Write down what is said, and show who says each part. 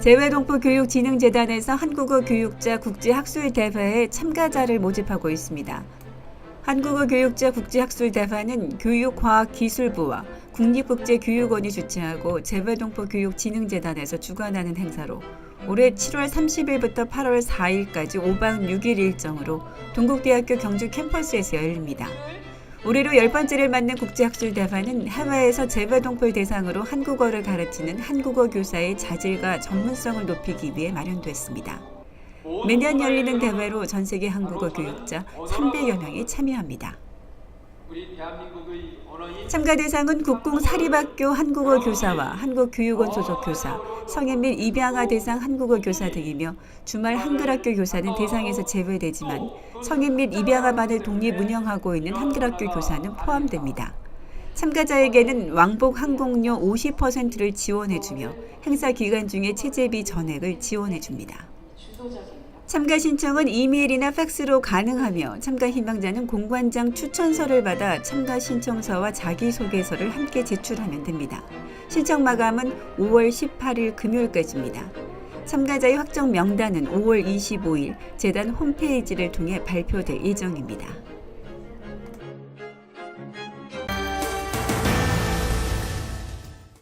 Speaker 1: 재외동포교육진흥재단에서 한국어 교육자 국제학술 대회에 참가자를 모집하고 있습니다. 한국어 교육자 국제학술 대회는 교육과학기술부와 국립국제교육원이 주최하고 재외동포교육진흥재단에서 주관하는 행사로 올해 7월 30일부터 8월 4일까지 5박 6일 일정으로 동국대학교 경주 캠퍼스에서 열립니다. 올해로 열 번째를 맞는 국제학술 대회는 해외에서 재외동포 대상으로 한국어를 가르치는 한국어 교사의 자질과 전문성을 높이기 위해 마련됐습니다. 매년 열리는 대회로 전 세계 한국어 교육자 300여 명이 참여합니다. 참가 대상은 국공 사립학교 한국어 교사와 한국교육원 소속 교사, 성인 및 입양아 대상 한국어 교사 등이며 주말 한글학교 교사는 대상에서 제외되지만 성인 및 입양아반을 독립 운영하고 있는 한글학교 교사는 포함됩니다. 참가자에게는 왕복 항공료 50%를 지원해주며 행사 기간 중에 체제비 전액을 지원해줍니다. 참가 신청은 이메일이나 팩스로 가능하며 참가 희망자는 공관장 추천서를 받아 참가 신청서와 자기소개서를 함께 제출하면 됩니다. 신청 마감은 5월 18일 금요일까지입니다. 참가자의 확정 명단은 5월 25일 재단 홈페이지를 통해 발표될 예정입니다.